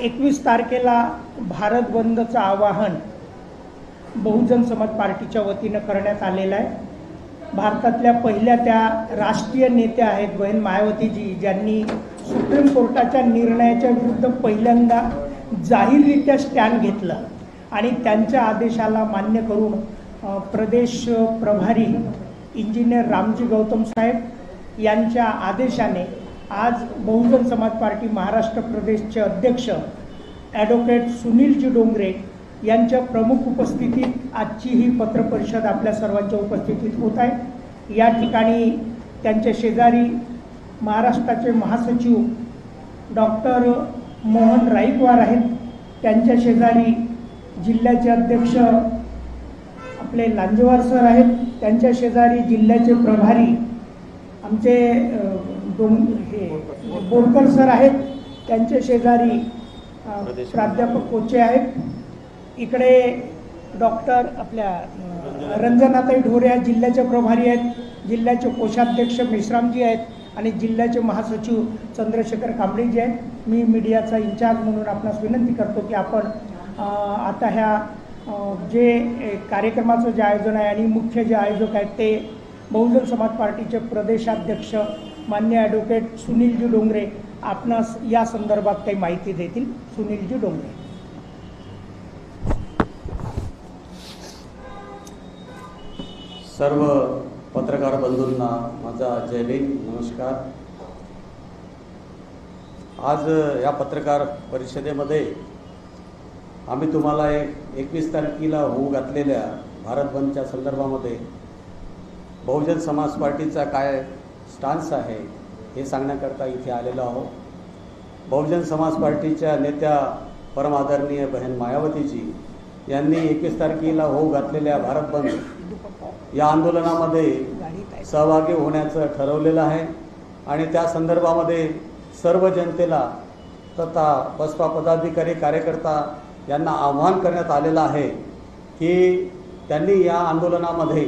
एकवीस तारखेला भारत बंदचं आवाहन बहुजन समाज पार्टीच्या वतीनं करण्यात आलेलं आहे. भारतातल्या पहिल्या त्या राष्ट्रीय नेत्या आहेत बहीण मायावतीजी ज्यांनी सुप्रीम कोर्टाच्या निर्णयाच्या विरुद्ध पहिल्यांदा जाहीररित्या स्टँड घेतलं. आणि त्यांच्या आदेशाला मान्य करून प्रदेश प्रभारी इंजिनियर रामजी गौतम साहेब यांच्या आदेशाने आज बहुजन समाज पार्टी महाराष्ट्र प्रदेशचे अध्यक्ष ॲडव्होकेट सुनीलजी डोंगरे यांच्या प्रमुख उपस्थितीत आजची ही पत्रपरिषद आपल्या सर्वांच्या उपस्थितीत होत आहे. या ठिकाणी त्यांच्या शेजारी महाराष्ट्राचे महासचिव डॉक्टर मोहन राईकवार आहेत. त्यांच्या शेजारी जिल्ह्याचे अध्यक्ष आपले लांजेवार सर आहेत. त्यांच्या शेजारी जिल्ह्याचे प्रभारी आमचे दोन हे बोरकर सर आहेत त्यांच्या शेजारी प्राध्यापक कोचे आहेत. इकडे डॉक्टर आपल्या रंजनाताई ढोरे या जिल्ह्याचे प्रभारी आहेत जिल्ह्याचे कोषाध्यक्ष मेश्रामजी आहेत आणि जिल्ह्याचे महासचिव चंद्रशेखर कांबळेजी आहेत. मी मीडियाचा इन्चार्ज म्हणून आपणास विनंती करतो की आपण आता ह्या जे कार्यक्रमाचं जे आयोजन आहे आणि मुख्य जे आयोजक आहेत ते बहुजन समाज पार्टीचे प्रदेशाध्यक्ष मान्य ॲडव्होकेट सुनीलजी डोंगरे आपणास या संदर्भात काही माहिती देतील. सुनीलजी डोंगरे. सर्व पत्रकार बंधूंना माझा जय भीम नमस्कार. आज या पत्रकार परिषदेमध्ये आम्ही तुम्हाला एक एकवीस तारखेला होऊ घातलेल्या भारत बंदच्या संदर्भामध्ये बहुजन समाज पार्टीचा काय स्टान्स आहे हे सांगण्याकरता इथे आलेलो आहोत. बहुजन समाज पार्टीच्या नेत्या परमादरणीय बहीण मायावतीजी यांनी एकवीस तारखेला होऊ घातलेल्या भारत बंद या आंदोलनामध्ये सहभागी होण्याचं ठरवलेलं आहे आणि त्या संदर्भामध्ये सर्व जनतेला तथा बसपा पदाधिकारी कार्यकर्ता यांना आव्हान करण्यात आलेलं आहे की त्यांनी या आंदोलनामध्ये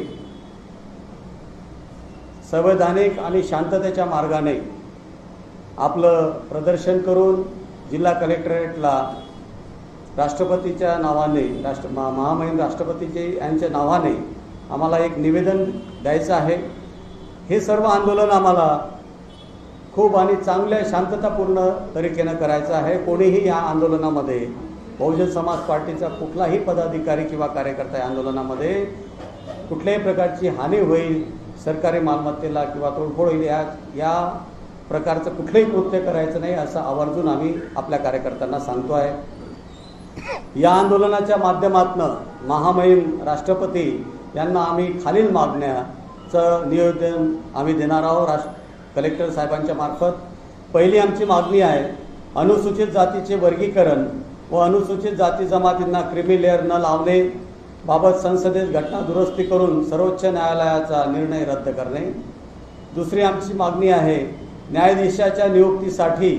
संवैधानिक आणि शांततेच्या मार्गाने आपलं प्रदर्शन करून जिल्हा कलेक्टरेटला राष्ट्रपतीच्या नावाने राष्ट्र मा महामहिम राष्ट्रपतीचे यांच्या नावाने आम्हाला एक निवेदन द्यायचं आहे. हे सर्व आंदोलन आम्हाला खूप आणि चांगल्या शांततापूर्ण तरीकेनं करायचं आहे. कोणीही या आंदोलनामध्ये बहुजन समाज पार्टीचा कुठलाही पदाधिकारी किंवा कार्यकर्ता या आंदोलनामध्ये कुठल्याही प्रकारची हानी होईल सरकारी मालमत्तेला किंवा तोडफोड होईल या या प्रकारचं कुठलंही कृत्य करायचं नाही असं आवर्जून आम्ही आपल्या कार्यकर्त्यांना सांगतो आहे. या आंदोलनाच्या माध्यमातनं महामहिम राष्ट्रपती यांना आम्ही खालील मागण्याचं नियोजन आम्ही देणार आहोत. राष्ट्र कलेक्टर साहेबांच्या मार्फत. पहिली आमची मागणी आहे अनुसूचित जातीचे वर्गीकरण व अनुसूचित जाती जमातींना क्रिमी लेअर न लावणे. बाबत संसदेत घटना दुरुस्ती करून सर्वोच्च न्यायालयाचा निर्णय रद्द करणे. दुसरी आमची मागणी आहे न्यायाधीशाच्या नियुक्तीसाठी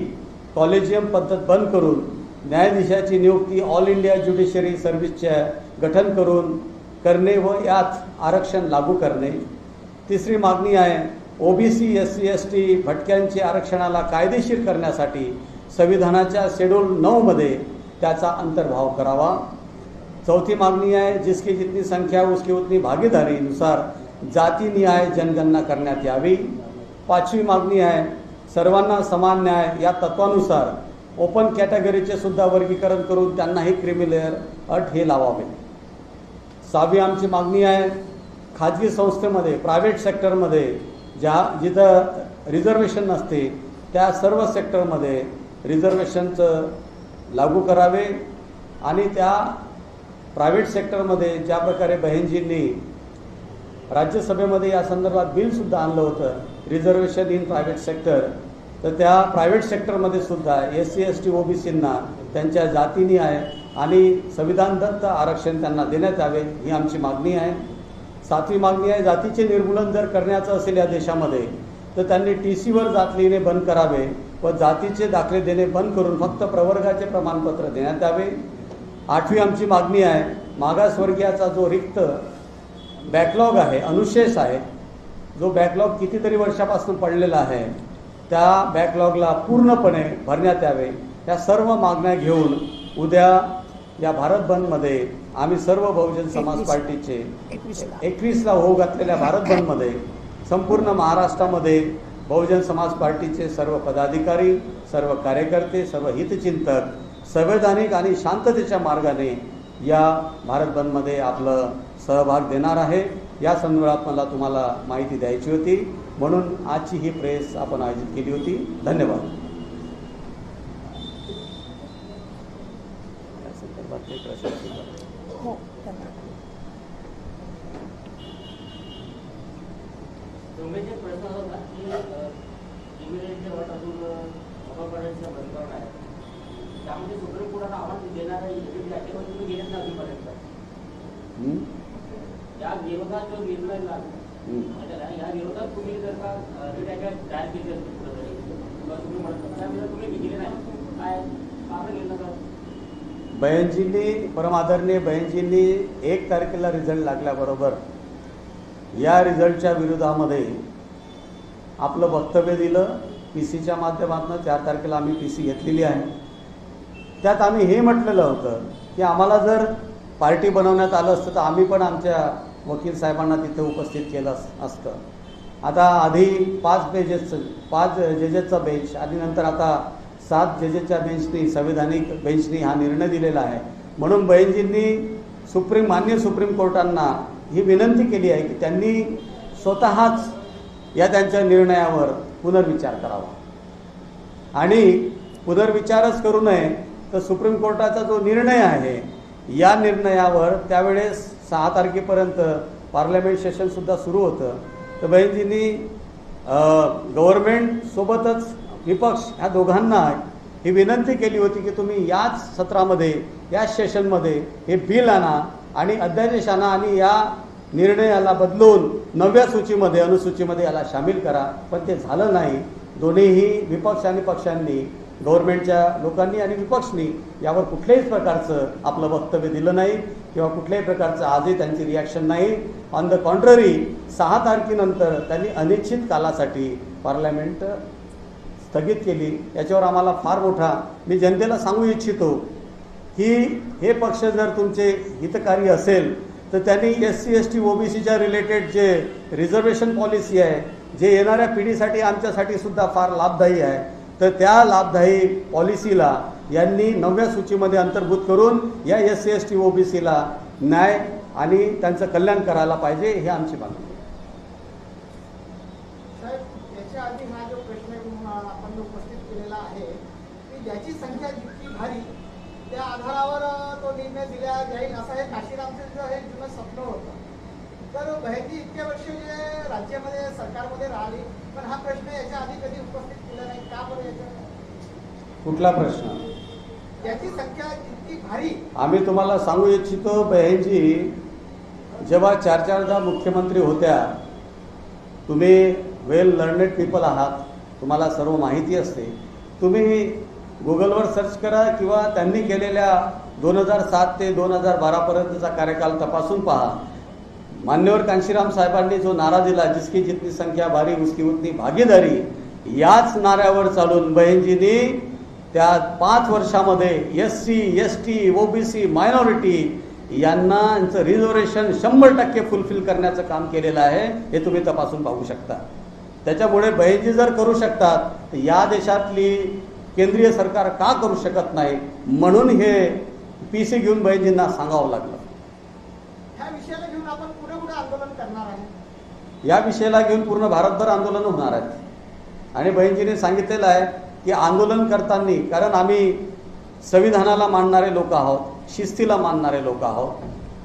कॉलेजियम पद्धत बंद करून न्यायाधीशाची नियुक्ती ऑल इंडिया ज्युडिशरी सर्व्हिसचे गठन करून करणे व यात आरक्षण लागू करणे. तिसरी मागणी आहे OBC S C S T भटक्यांचे आरक्षणाला कायदेशीर करण्यासाठी संविधानाच्या शेड्यूल नऊमध्ये त्याचा अंतर्भाव करावा. चौथी मागणी आहे जिसकी जितनी संख्या उसकी उतनी भागीदारीनुसार न्याय जनगणना करण्यात यावी. पाचवी मागणी आहे सर्वांना समान न्याय या तत्वानुसार ओपन कॅटेगरीचे सुद्धा वर्गीकरण करून त्यांनाही क्रिमिलेअर अट हे लावावे. सहावी आमची मागणी आहे खाजगी संस्थेमध्ये प्रायव्हेट सेक्टरमध्ये ज्या जिथं रिझर्वेशन नसते त्या सर्व सेक्टरमध्ये रिझर्वेशनचं लागू करावे आणि त्या प्रायव्हेट सेक्टरमध्ये ज्या प्रकारे बहिणजींनी राज्यसभेमध्ये या संदर्भात बिलसुद्धा आणलं होतं रिझर्वेशन इन प्रायव्हेट सेक्टर तर त्या प्रायव्हेट सेक्टरमध्ये सुद्धा S C S T O B सींना त्यांच्या जातीनी आहे आणि संविधानदत्त आरक्षण त्यांना देण्यात यावे ही आमची मागणी आहे. सातवी मागणी आहे जातीचे निर्मूलन जर करण्याचं असेल या देशामध्ये तर त्यांनी टी सीवर जात लिहिणे बंद करावे व जातीचे दाखले देणे बंद करून फक्त प्रवर्गाचे प्रमाणपत्र देण्यात यावे. आठवी आमची मागणी आहे मागासवर्गीयाचा जो रिक्त बॅकलॉग आहे अनुशेष आहे जो बॅकलॉग कितीतरी वर्षापासून पडलेला आहे त्या बॅकलॉगला पूर्णपणे भरण्यात यावे या सर्व मागण्या घेऊन उद्या या भारत बंदमध्ये आम्ही सर्व बहुजन समाज. पार्टीचे एकवीसला एकवीसला होऊ घातलेल्या भारत बंदमध्ये संपूर्ण महाराष्ट्रामध्ये बहुजन समाज पार्टीचे सर्व पदाधिकारी सर्व कार्यकर्ते सर्व हितचिंतक संवैधानिक आणि शांततेच्या मार्गाने या भारत बंदमध्ये आपलं सहभाग देणार आहे. या संदर्भात मला तुम्हाला माहिती द्यायची होती. म्हणून आजची ही प्रेस आपण आयोजित केली होती. धन्यवाद या संदर्भात काही प्रश्न असतील का? हो धन्यवाद. डोंगरचे प्रश्न असा होता की इमिडिएटच्या वाटातून मोबाईल बंदकरण आहे त्यामध्ये सुप्रीम कोर्टानं आव्हान देणार आहे याच्यामध्ये तुम्ही गेलेच नाही अजूनपर्यंत हं? या विरोधात जो निर्णय लागला हं. त्याला या विरोधात तुम्ही जर का रिट याच्यात दायर केली असते कुठंतरी किंवा तुम्ही म्हणत त्यामुळे तुम्ही गेले नाही काय का बरं गेलं का बयनजींनी परमादरणीय बयनजींनी एक तारखेला रिझल्ट लागल्याबरोबर या रिझल्टच्या विरोधामध्ये आपलं वक्तव्य दिलं पी सीच्या माध्यमातून चार तारखेला आम्ही पी सी घेतलेली आहे. त्यात आम्ही हे म्हटलेलं होतं की आम्हाला जर पार्टी बनवण्यात आलं असतं तर आम्ही पण आमच्या वकील साहेबांना तिथे उपस्थित केलं असतं. आता आधी पाच पेजेसचं पाच जजेसचा बेंच आणि नंतर आता सात जजेसच्या बेंचनी संविधानिक बेंचनी हा निर्णय दिलेला आहे. म्हणून बहिणजींनी सुप्रीम मान्य सुप्रीम कोर्टांना ही विनंती केली आहे की त्यांनी स्वतःच या त्यांच्या निर्णयावर पुनर्विचार करावा. आणि पुनर्विचारच करू नये तर सुप्रीम कोर्टाचा जो निर्णय आहे या निर्णयावर त्यावेळेस सहा तारखेपर्यंत पार्लमेंट सेशनसुद्धा सुरू होतं. तर बहिणजींनी गव्हर्मेंटसोबतच विपक्ष ह्या दोघांना ही विनंती केली होती की तुम्ही याच सत्रामध्ये याच सेशनमध्ये हे बिल आणा आणि अध्यादेश आणा आणि या निर्णयाला बदलून नव्या सूचीमध्ये अनुसूचीमध्ये याला सामील करा. पण ते झालं नाही. दोन्हीही विपक्ष आणि पक्षांनी गव्हर्नमेंटच्या लोकांनी आणि विपक्षनी यावर कुठल्याही प्रकारचं आपलं वक्तव्य दिलं नाही किंवा कुठल्याही प्रकारचं आजही त्यांची रिॲक्शन नाही. ऑन द कॉन्ट्ररी सहा तारखेनंतर त्यांनी अनिश्चित कालासाठी पार्लमेंट स्थगित केली. याच्यावर आम्हाला फार मोठा मी जनतेला सांगू इच्छितो की हे पक्ष जर तुमचे हितकारी असेल तर त्यांनी एस सी एस टी ओबीसीच्या रिलेटेड जे रिझर्वेशन पॉलिसी आहे जे येणाऱ्या पिढीसाठी आमच्यासाठी सुद्धा फार लाभदायी आहे. तर त्या लाभदायी पॉलिसीला यांनी नवव्या सूचीमध्ये अंतर्भूत करून या एस सी एस टी ओबीसीला न्याय आणि त्यांचं कल्याण करायला पाहिजे हे आमची मागणी आहे. साहेब याच्या आधी हा जो प्रश्न अं, आपण उपस्थित केलेला आहे की ज्याची संख्या जितकी भारी त्या आधारावर अं, तो निर्णय दिला जाईल असं हे काशीरामचं जे हे जुनं स्वप्न होतं. तर बहिणी इतके वर्ष जे राज्यामध्ये सरकारमध्ये राहिली पण हा प्रश्न याच्या आधी कधी उपस्थित केला नाही? का बरं याच्या कुठला प्रश्न? ज्याची संख्या जितकी भारी. आम्ही तुम्हाला सांगू इच्छितो बहीणजी जेव्हा चार चारदा मुख्यमंत्री होत्या तुम्ही वेल लर्नेड पीपल आहात तुम्हाला सर्व माहिती असते. तुम्ही गुगलवर सर्च करा किंवा त्यांनी केलेल्या दोन हजार सात ते दोन हजार बारापर्यंतचा कार्यकाल तपासून पहा. मान्यवर कांशीराम साहेबांनी जो नारा दिला जिसकी जितनी संख्या भारी उसकी उतनी भागीदारी याच नाऱ्यावर चालून बहिणजींनी त्या पाच वर्षामध्ये S C S T OBC minority यांना यांचं रिझर्वेशन शंभर टक्के फुलफिल करण्याचं काम केलेलं आहे हे तुम्ही तपासून पाहू शकता. त्याच्यामुळे बहिणजी जर करू शकतात तर या देशातली केंद्रीय सरकार का करू शकत नाही? म्हणून हे पी सी घेऊन बहिणजींना सांगावं लागलं. ह्या विषयाला घेऊन आपण पुढे पुढे आंदोलन करणार आहे. या विषयाला घेऊन पूर्ण भारतभर आंदोलन होणार आहेत आणि बहिणजीने सांगितलेलं आहे की आंदोलन करताना कारण आम्ही संविधानाला मानणारे लोक आहोत शिस्तीला मानणारे लोक आहोत.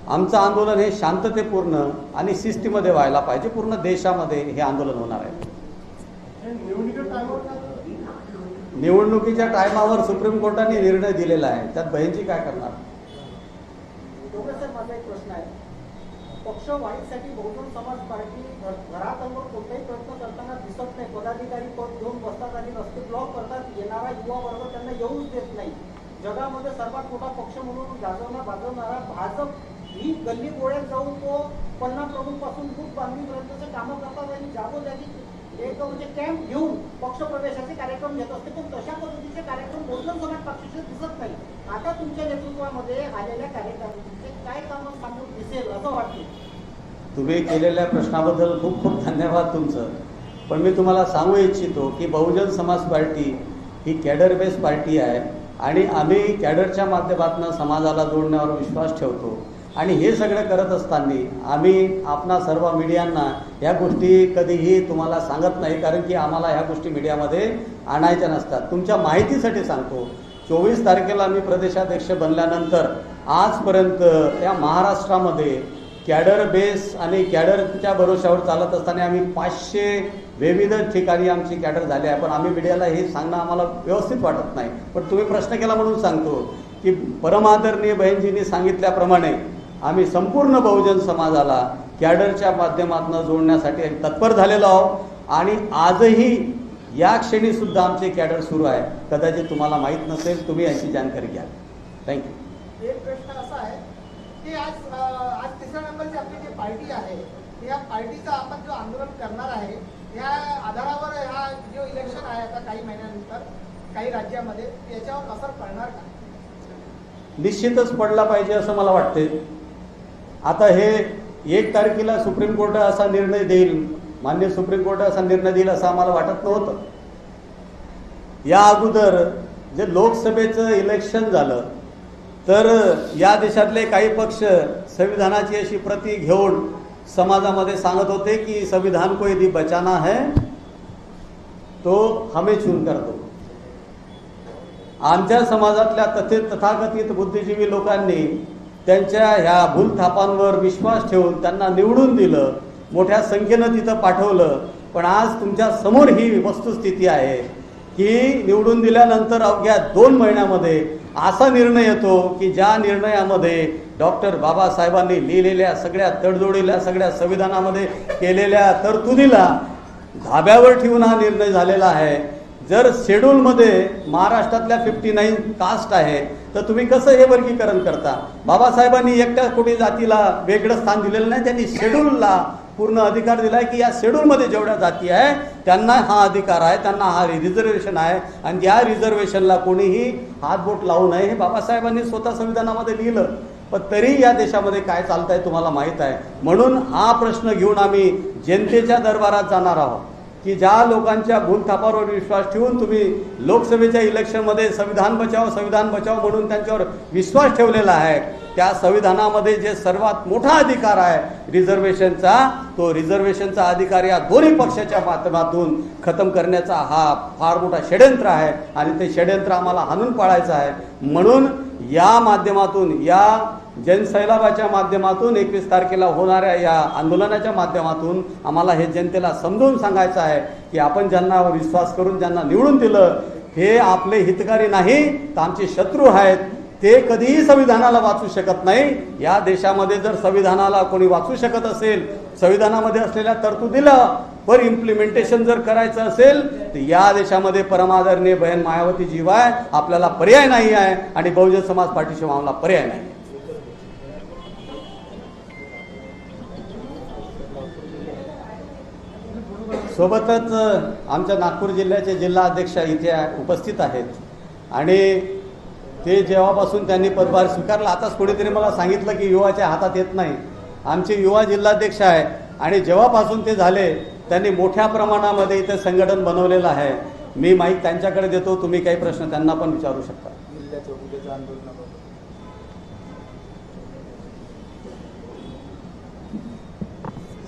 आमचं आंदोलन हे शांततेपूर्ण आणि शिस्तीमध्ये व्हायला पाहिजे. पूर्ण देशामध्ये हे आंदोलन होणार आहे. निवडणुकीच्या टायमावर सुप्रीम कोर्टाने निर्णय दिलेला आहे. त्यात बहिणजी काय करणार? माझा एक प्रश्न आहे. पक्ष वाढीसाठी बहुजन समाज पार्टी घर- घरासमोर कोणताही प्रयत्न करताना दिसत नाही. पदाधिकारी पद घेऊन बसतात आणि रस्ते ब्लॉक करतात. येणारा युवा वर्ग त्यांना येऊच देत नाही. जगामध्ये सर्वात मोठा पक्ष म्हणून गाजवणार भाजवणारा भाजप ही गल्ली गोळ्यात जाऊन तो पन्ना प्रमुखपासून खूप बांधणीपर्यंतचे कामं करतात आणि जागोजागी एक म्हणजे कॅम्प घेऊन पक्षप्रवेशाचे कार्यक्रम घेत असते पण तशा पद्धतीचे कार्यक्रम बहुजन समाज पक्षाचे दिसत नाही. आता तुमच्या नेतृत्वामध्ये आलेल्या कार्यक्रमांचे काय काम सांगून दिसेल असं वाटतं तुम्ही केलेल्या प्रश्नाबद्दल खूप खूप धन्यवाद तुमचं. पण मी तुम्हाला सांगू इच्छितो की बहुजन समाज पार्टी ही कॅडर बेस्ड पार्टी आहे आणि आम्ही कॅडरच्या माध्यमातून समाजाला जोडण्यावर विश्वास ठेवतो. आणि हे सगळं करत असताना आम्ही आपणा सर्व मीडियांना ह्या गोष्टी कधीही तुम्हाला सांगत नाही कारण की आम्हाला ह्या गोष्टी मीडियामध्ये आणायच्या नसतात. तुमच्या माहितीसाठी सांगतो. चोवीस तारखेला मी प्रदेशाध्यक्ष बनल्यानंतर आजपर्यंत या महाराष्ट्रामध्ये कॅडर बेस आणि कॅडरच्या भरोशावर चालत असताना आम्ही पाचशे विविध ठिकाणी आमची कॅडर झाली आहे. पण आम्ही मीडियाला हे सांगणं आम्हाला व्यवस्थित वाटत नाही. पण तुम्ही प्रश्न केला म्हणून सांगतो की परमादरणीय बहिणजींनी सांगितल्याप्रमाणे आम्ही संपूर्ण बहुजन समाजाला कॅडरच्या माध्यमातून जोडण्यासाठी तत्पर झालेलो आहोत. आणि आजही या क्षणी सुद्धा आमचे कॅडर सुरू आहे. कदाचित तुम्हाला माहीत नसेल तुम्ही याची जानकारी घ्या. थँक्यू एक प्रश्न असा आहे की आज आज तिसऱ्या नंबरची आपली जी पार्टी आहे या पार्टीचं आपण जो आंदोलन करणार आहे या आधारावर हा जो इलेक्शन आहे आता काही महिन्यानंतर काही राज्यामध्ये याच्यावर असर पडणार का? निश्चितच पडला पाहिजे असं मला वाटते आता हे एक तारखेला सुप्रीम कोर्ट असा निर्णय देईल मान्य सुप्रीम कोर्ट असा निर्णय देईल असं आम्हाला वाटत नव्हतं. या अगोदर जे लोकसभेचं इलेक्शन झालं तर या देशातले काही पक्ष संविधानाची अशी प्रती घेऊन समाजामध्ये सांगत होते की संविधान को यदि बचाना है तो हमें चून कर दो. आमच्या समाजातल्या तथे तथाकथित बुद्धिजीवी लोकांनी त्यांच्या ह्या भूलथापांवर विश्वास ठेवून त्यांना निवडून दिलं. मोठ्या संख्येनं तिथं पाठवलं. पण आज तुमच्यासमोर ही वस्तुस्थिती आहे की निवडून दिल्यानंतर अवघ्या दोन महिन्यामध्ये असा निर्णय येतो की ज्या निर्णयामध्ये डॉक्टर बाबासाहेबांनी लिहिलेल्या सगळ्या तडजोडीला सगळ्या संविधानामध्ये केलेल्या तरतुदीला धाब्यावर ठेवून हा निर्णय झालेला आहे. जर शेड्यूलमध्ये महाराष्ट्रातल्या फिफ्टी नाईन कास्ट आहे तर तुम्ही कसं हे वर्गीकरण करता? बाबासाहेबांनी एकट्या कुठे जातीला वेगळं स्थान दिलेलं नाही त्यांनी शेड्यूलला पूर्ण अधिकार दिला आहे की या शेड्यूलमध्ये जेवढ्या जाती आहे त्यांना हा अधिकार आहे त्यांना हा रिझर्वेशन आहे आणि या रिझर्वेशनला कोणीही हातबोट लावू नये हे बाबासाहेबांनी स्वतः संविधानामध्ये लिहिलं. पण तरी या देशामध्ये काय चालतंय तुम्हाला माहीत आहे. म्हणून हा प्रश्न घेऊन आम्ही जनतेच्या दरबारात जाणार आहोत. की ज्या लोकांच्या भूलथापावर विश्वास ठेवून तुम्ही लोकसभेच्या इलेक्शनमध्ये संविधान बचाव संविधान बचाव म्हणून त्यांच्यावर विश्वास ठेवलेला आहे त्या संविधानामध्ये जे सर्वात मोठा अधिकार आहे रिझर्वेशनचा तो रिझर्वेशनचा अधिकार या दोन्ही पक्षाच्या माध्यमातून खतम करण्याचा हा फार मोठा षड्यंत्र आहे आणि ते षड्यंत्र आम्हाला हाणून पाळायचं आहे. म्हणून या माध्यमातून या जनसैलाबाच्या माध्यमातून एकवीस तारखेला होणाऱ्या या आंदोलनाच्या माध्यमातून आम्हाला हे जनतेला समजून सांगायचं आहे की आपण ज्यांना विश्वास करून ज्यांना निवडून दिलं हे आपले हितकारी नाही तर आमचे शत्रू आहेत. ते कधीही संविधानाला वाचू शकत नाही. या देशामध्ये जर संविधानाला कोणी वाचू शकत असेल संविधानामध्ये असलेल्या तरतुदीला पर इम्प्लिमेंटेशन जर करायचं असेल तर या देशामध्ये परमादरणीय बहन मायावती जीवाय आपल्याला पर्याय नाही आहे आणि बहुजन समाज पार्टीशी मामला पर्याय नाही. सोबतच आमच्या नागपूर जिल्ह्याचे जिल्हा अध्यक्ष इथे उपस्थित आहेत. आणि ते जेव्हापासून त्यांनी पदभार स्वीकारला आताच कोणीतरी मला सांगितलं की युवाच्या हातात येत नाही. आमचे युवा जिल्हाध्यक्ष आहे आणि जेव्हापासून ते झाले त्यांनी मोठ्या प्रमाणामध्ये इथे संघटन बनवलेलं आहे. मी माहीत त्यांच्याकडे देतो तुम्ही काही प्रश्न त्यांना पण विचारू शकता.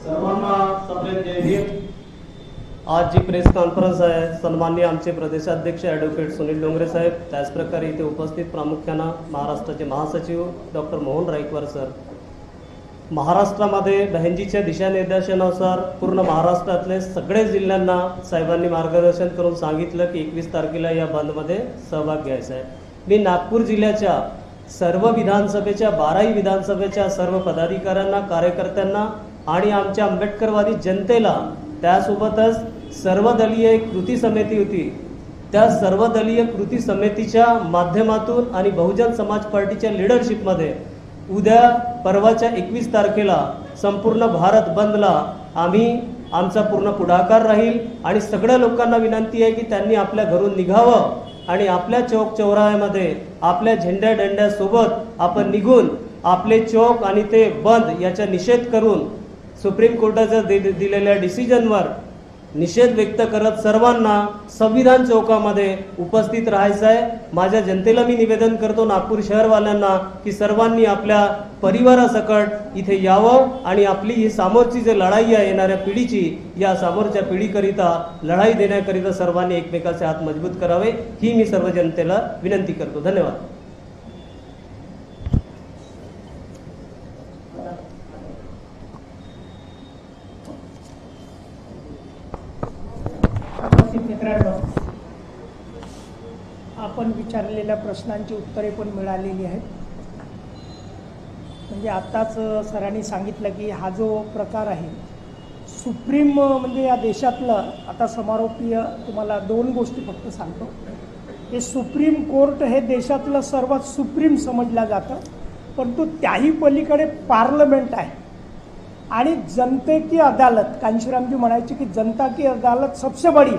सर्वांना सप्रेम जय भीम आज जी प्रेस कॉन्फरन्स आहे सन्माननीय आमचे प्रदेशाध्यक्ष ॲडव्होकेट सुनील डोंगरे साहेब त्याचप्रकारे इथे उपस्थित प्रामुख्यानं महाराष्ट्राचे महासचिव डॉक्टर मोहन राईकवार सर महाराष्ट्रामध्ये बहनजीच्या दिशानिर्देशानुसार पूर्ण महाराष्ट्रातले सगळे जिल्ह्यांना साहेबांनी मार्गदर्शन करून सांगितलं की एकवीस तारखेला या बंदमध्ये सहभाग घ्यायचा आहे. मी नागपूर जिल्ह्याच्या सर्व विधानसभेच्या बाराही विधानसभेच्या सर्व पदाधिकाऱ्यांना कार्यकर्त्यांना आणि आमच्या आंबेडकरवादी जनतेला त्यासोबतच सर्वदलीय कृती समिती होती. त्या सर्वदलीय कृती समितीच्या माध्यमातून आणि बहुजन समाज पार्टीच्या लिडरशिपमध्ये उद्या परवाच्या एकवीस तारखेला संपूर्ण भारत बंदला आम्ही आमचा पूर्ण पुढाकार राहील आणि सगळ्या लोकांना विनंती आहे की त्यांनी आपल्या घरून निघावं आणि आपल्या चौक चौराह्यामध्ये आपल्या झेंड्या डंड्यासोबत आपण निघून आपले चौक आणि ते बंद याचा निषेध करून सुप्रीम कोर्टाच्या दि- दिलेल्या डिसिजनवर निषेध व्यक्त करत सर्वांना संविधान चौकामध्ये उपस्थित राहायचं आहे. माझ्या जनतेला मी निवेदन करतो नागपूर शहरवाल्यांना की सर्वांनी आपल्या परिवारासकट इथे यावं आणि आपली ही समोरची जी लढाई आहे येणाऱ्या पिढीची या समोरच्या पिढीकरिता लढाई देण्याकरिता सर्वांनी एकमेकाचे हात मजबूत करावे. ही मी सर्व जनतेला विनंती करतो. धन्यवाद उपस्थित मित्रांनो आपण विचारलेल्या प्रश्नांची उत्तरे पण मिळालेली आहेत. म्हणजे आत्ताच सरांनी सांगितलं की हा जो प्रकार आहे सुप्रीम म्हणजे या देशातलं आता समारोपीय तुम्हाला दोन गोष्टी फक्त सांगतो. हे सुप्रीम कोर्ट हे देशातलं सर्वात सुप्रीम समजलं जातं परंतु त्याही पलीकडे पार्लमेंट आहे. आणि जनते की अदालत कांशीरामजी म्हणायचे की जनता की अदालत सबसे बडी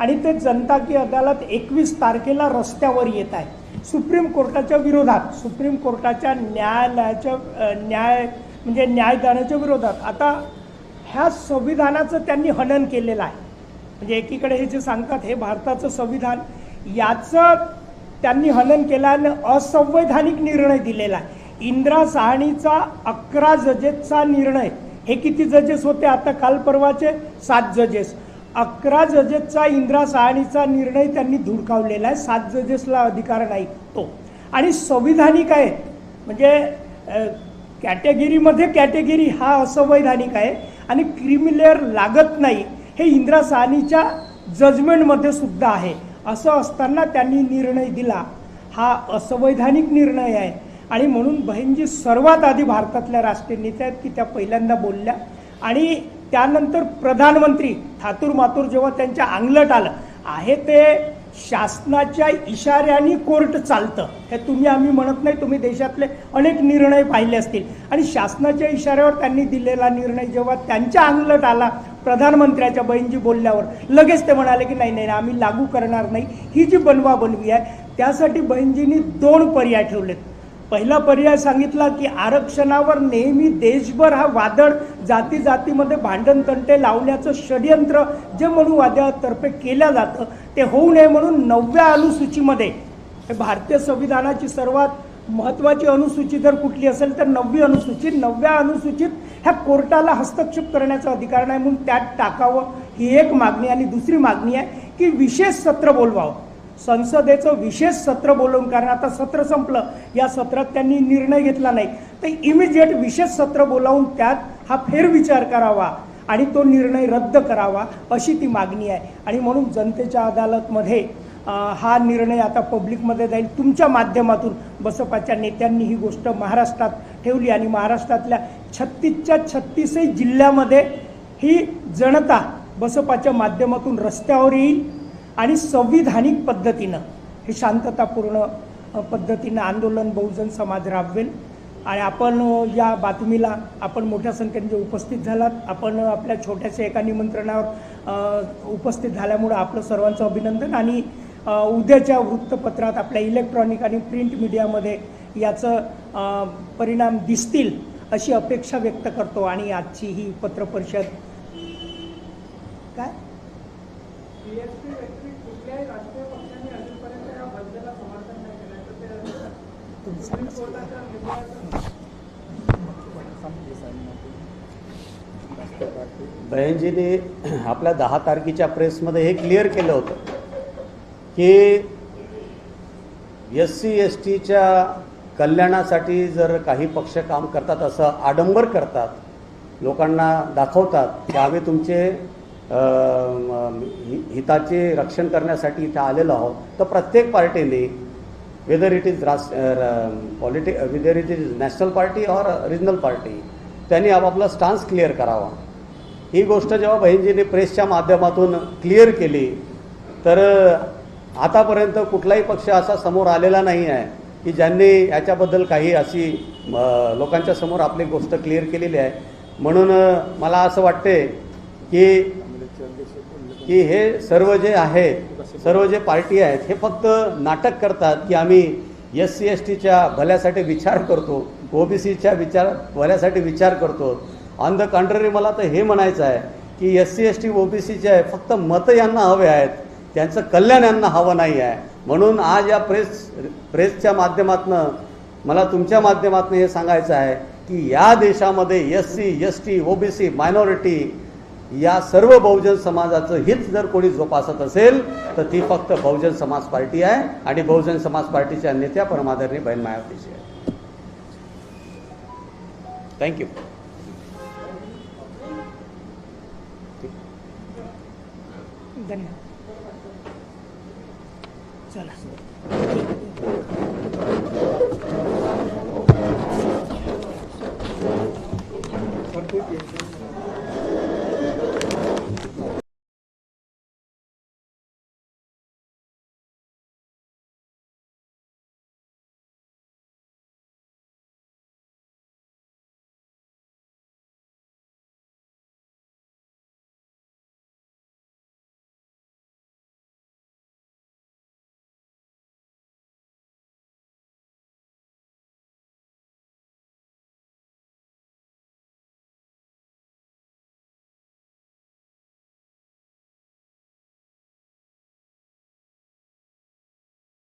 आणि ते जनता की अदालत एकवीस तारखेला रस्त्यावर येत आहे. सुप्रीम कोर्टाच्या विरोधात सुप्रीम कोर्टाच्या न्यायालयाच्या न्याय म्हणजे न्यायदानाच्या विरोधात. आता ह्या संविधानाचं त्यांनी हनन केलेलं आहे. म्हणजे एकीकडे हे जे सांगतात हे भारताचं संविधान याचं त्यांनी हनन केलं आणि असंवैधानिक निर्णय दिलेला आहे. इंदिरा साहणीचा अकरा जजेसचा निर्णय. हे किती जजेस होते? आता काल परवाचे सात जजेस. अकरा जजेसचा इंदिरा साहणीचा निर्णय त्यांनी धुडकावलेला आहे. सात जजेसला अधिकार नाही तो. आणि संविधानिक आहे. म्हणजे कॅटेगिरीमध्ये कॅटेगरीमध्ये कॅटेगरी हा असंवैधानिक आहे. आणि क्रिमिलेअर लागत नाही. हे इंदिरा साहनीच्या जजमेंटमध्ये सुद्धा आहे. असं असताना त्यांनी निर्णय दिला. हा असंवैधानिक निर्णय आहे. आणि म्हणून बहीणजी सर्वात आधी भारतातल्या राष्ट्रीय नेत्या आहेत की त्या पहिल्यांदा बोलल्या. आणि त्यानंतर प्रधानमंत्री थातूर मातूर जेव्हा त्यांच्या अंगलट आलं आहे ते शासनाच्या इशाऱ्याने कोर्ट चालतं. हे तुम्ही आम्ही म्हणत नाही तुम्ही देशातले अनेक निर्णय पाहिले असतील. आणि शासनाच्या इशाऱ्यावर त्यांनी दिलेला निर्णय जेव्हा त्यांच्या अंगलट आला प्रधानमंत्र्याच्या बहीणजी बोलल्यावर लगेच ते म्हणाले की नाही नाही आम्ही लागू करणार नाही. ही जी बनवा बनवी आहे त्यासाठी बहीणजींनी दोन पर्याय ठेवलेत. पहिला पर्याय सांगितला की आरक्षणावर नेहमी देशभर हा वादळ जाती जातीमध्ये भांडण तंटे लावण्याचं षडयंत्र जे मनुवाद्यातर्फे केलं जातं ते होऊ नये म्हणून नवव्या अनुसूचीमध्ये हे भारतीय संविधानाची सर्वात महत्त्वाची अनुसूची जर कुठली असेल तर नववी अनुसूची नवव्या अनुसूचित ह्या कोर्टाला हस्तक्षेप करण्याचा अधिकार नाही म्हणून त्यात टाकावं ही एक मागणी आणि दुसरी मागणी आहे की विशेष सत्र बोलवावं. संसदेचं विशेष सत्र बोलवून कारण आता सत्र संपलं या सत्रात त्यांनी निर्णय घेतला नाही. तर इमिजिएट विशेष सत्र बोलावून त्यात हा फेरविचार करावा आणि तो निर्णय रद्द करावा अशी ती मागणी आहे. आणि म्हणून जनतेच्या अदालतमध्ये हा निर्णय आता पब्लिकमध्ये जाईल. तुमच्या माध्यमातून बसपाच्या नेत्यांनी ही गोष्ट महाराष्ट्रात ठेवली आणि महाराष्ट्रातल्या छत्तीसच्या छत्तीसही जिल्ह्यामध्ये ही जनता बसपाच्या माध्यमातून रस्त्यावर येईल. आणि संविधानिक पद्धतीनं हे शांततापूर्ण पद्धतीनं आंदोलन बहुजन समाज राबवेल. आणि आपण या बातमीला आपण मोठ्या संख्येने जे उपस्थित झालात आपण आपल्या छोट्याशा एका निमंत्रणावर उपस्थित झाल्यामुळं आपलं सर्वांचं अभिनंदन. आणि उद्याच्या वृत्तपत्रात आपल्या इलेक्ट्रॉनिक आणि प्रिंट मीडियामध्ये याचं परिणाम दिसतील अशी अपेक्षा व्यक्त करतो. आणि आजची ही पत्रपरिषद काय? बहनजीने आपल्या दहा तारखेच्या प्रेसमध्ये हे क्लिअर केलं होतं की एस सी एस टीच्या कल्याणासाठी जर काही पक्ष काम करतात असं आडंबर करतात लोकांना दाखवतात की आम्ही तुमचे हिताचे रक्षण करण्यासाठी इथे आलेलो आहोत. तर प्रत्येक पार्टीने वेदर इट इज रास politic whether it is national party or regional party त्यांनी आपापला स्टान्स क्लिअर करावा. ही गोष्ट जेव्हा बहिणजीने प्रेसच्या माध्यमातून क्लिअर केली तर आतापर्यंत कुठलाही पक्ष असा समोर आलेला नाही आहे की ज्यांनी याच्याबद्दल काही अशी लोकांच्या समोर आपली गोष्ट क्लिअर केलेली आहे. म्हणून मला असं वाटते की की हे सर्व जे आहेत सर्व जे पार्टी आहेत हे फक्त नाटक करतात की आम्ही एस सी एस टीच्या भल्यासाठी विचार करतो ओबीसीच्या विचार भल्यासाठी विचार करतो. ऑन द कंट्ररी मला तर हे म्हणायचं आहे की एस सी एस टी ओबीसीचे आहे फक्त मतं यांना हवे आहेत त्यांचं कल्याण यांना हवं नाही आहे. म्हणून आज या प्रेस प्रेसच्या माध्यमातनं मला तुमच्या माध्यमातून हे सांगायचं आहे की या देशामध्ये S C S T OBC minority या सर्व बहुजन समाजाचं हित जर कोणी जोपासत असेल तर ती फक्त बहुजन समाज पार्टी आहे आणि बहुजन समाज पार्टीच्या नेत्या परमादरणी बहीण मायावतीची आहे. थँक्यू धन्यवाद.